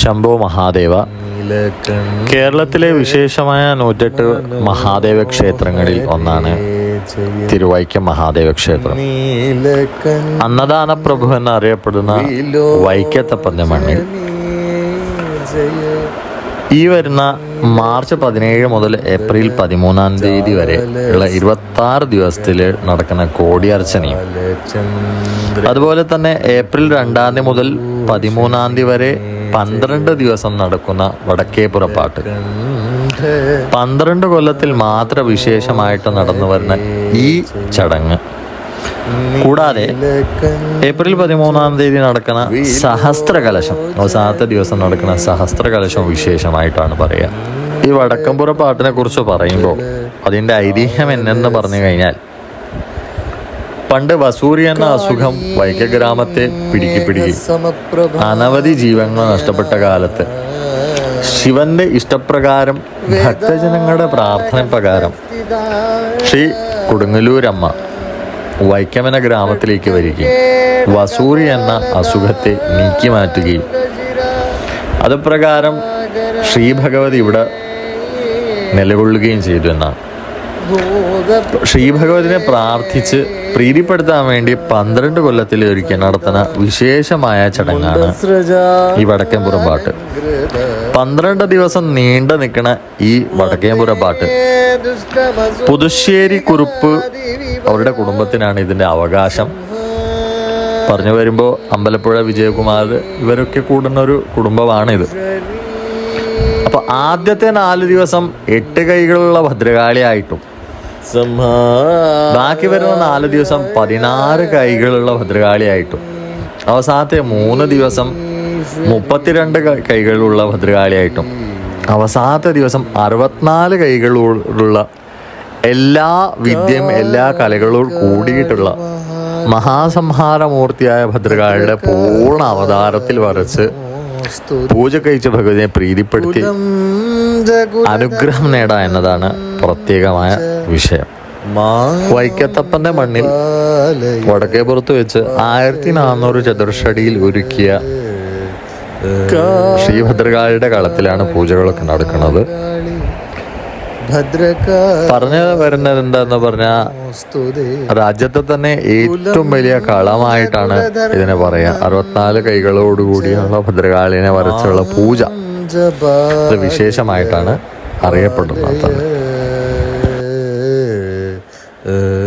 ശംഭോ മഹാദേവ. കേരളത്തിലെ വിശേഷമായ നൂറ്റെട്ട് മഹാദേവ ക്ഷേത്രങ്ങളിൽ ഒന്നാണ് തിരുവൈക്കം മഹാദേവ ക്ഷേത്രം. അന്നദാന പ്രഭു എന്നറിയപ്പെടുന്ന വൈക്കത്തപ്പന്റെ മണ്ണിൽ. ഈ വരുന്ന മാർച്ച് പതിനേഴ് മുതൽ ഏപ്രിൽ പതിമൂന്നാം തീയതി വരെ ഉള്ള ഇരുപത്തി ആറ് ദിവസത്തിൽ നടക്കുന്ന കോടിയർച്ചനയും. അതുപോലെ തന്നെ ഏപ്രിൽ രണ്ടാം തീയതി മുതൽ പതിമൂന്നാം തീയതി വരെ പന്ത്രണ്ട് ദിവസം നടക്കുന്ന വടക്കേ പുറപ്പാട്ട് പന്ത്രണ്ട് കൊല്ലത്തിൽ മാത്രം വിശേഷമായിട്ട് നടന്നു വരുന്ന ഈ ചടങ്ങ്. കൂടാതെ ഏപ്രിൽ പതിമൂന്നാം തീയതി നടക്കുന്ന സഹസ്ര കലശം അവസാനത്തെ ദിവസം നടക്കുന്ന സഹസ്ര കലശം വിശേഷമായിട്ടാണ് പറയുക. ഈ വടക്കമ്പുറ പാട്ടിനെ കുറിച്ച് പറയുമ്പോൾ അതിന്റെ ഐതിഹ്യം എന്നെന്ന് പറഞ്ഞു കഴിഞ്ഞാൽ പണ്ട് വസൂരി എന്ന അസുഖം വൈക്ക ഗ്രാമത്തെ പിടിക്കി പിടിക്കി അനവധി ജീവങ്ങൾ നഷ്ടപ്പെട്ട കാലത്ത്. ശിവന്റെ ഇഷ്ടപ്രകാരം ഭക്തജനങ്ങളുടെ പ്രാർത്ഥന പ്രകാരം ശ്രീ കൊടുങ്ങല്ലൂരമ്മ വൈക്കമന ഗ്രാമത്തിലേക്ക് വരികയും വസൂരി എന്ന അസുഖത്തെ നീക്കി മാറ്റുകയും. അതുപ്രകാരം ശ്രീ ഭഗവതി ഇവിടെ നിലകൊള്ളുകയും ചെയ്തു എന്നാണ്. ശ്രീ ഭഗവതിനെ പ്രാർത്ഥിച്ച് പ്രീതിപ്പെടുത്താൻ വേണ്ടി പന്ത്രണ്ട് കൊല്ലത്തിൽ ഒരിക്കൽ നടത്തുന്ന വിശേഷമായ ചടങ്ങാണ് ഈ വടക്കേമ്പുറം പാട്ട്. പന്ത്രണ്ട് ദിവസം നീണ്ടു നിൽക്കുന്ന ഈ വടക്കേമ്പുറം പാട്ട്. പുതുശ്ശേരി കുറുപ്പ് അവരുടെ കുടുംബത്തിനാണ് ഇതിന്റെ അവകാശം. പറഞ്ഞു വരുമ്പോൾ അമ്പലപ്പുഴ വിജയകുമാർ ഇവരൊക്കെ കൂടുന്ന ഒരു കുടുംബമാണിത്. അപ്പൊ ആദ്യത്തെ നാല് ദിവസം എട്ട് കൈകളുള്ള ഭദ്രകാളിയായിട്ടും ബാക്കി വരുന്ന നാല് ദിവസം പതിനാറ് കൈകളുള്ള ഭദ്രകാളിയായിട്ടും. അവസാനത്തെ മൂന്ന് ദിവസം മുപ്പത്തിരണ്ട് കൈകളുള്ള ഭദ്രകാളിയായിട്ടും. അവസാനത്തെ ദിവസം അറുപത്തിനാല് കൈകളുള്ള എല്ലാ വിദ്യയും എല്ലാ കലകളോട് കൂടിയിട്ടുള്ള മഹാസംഹാരമൂർത്തിയായ ഭദ്രകാളിയുടെ പൂർണ അവതാരത്തിൽ വരച്ച് പൂജ കഴിച്ച ഭഗവതിയെ പ്രീതിപ്പെടുത്തി അനുഗ്രഹം നേടാ എന്നതാണ് പ്രത്യേകമായ വിഷയം. വൈക്കത്തപ്പന്റെ മണ്ണിൽ വടക്കേപ്പുറത്ത് വെച്ച് ആയിരത്തി നാനൂറ് ചതുർഷടിയിൽ ഒരുക്കിയ ശ്രീഭദ്രകാളിയുടെ കളത്തിലാണ് പൂജകളൊക്കെ നടക്കുന്നത്. പറഞ്ഞു വരുന്നത് എന്താന്ന് പറഞ്ഞാൽ രാജ്യത്തെ തന്നെ ഏറ്റവും വലിയ കളമായിട്ടാണ് ഇതിനെ പറയാ. അറുപത്തിനാല് കൈകളോടുകൂടിയുള്ള ഭദ്രകാളിനെ വരച്ചുള്ള പൂജ. വിശേഷമായിട്ടാണ് അറിയപ്പെടുന്നത്. Uh,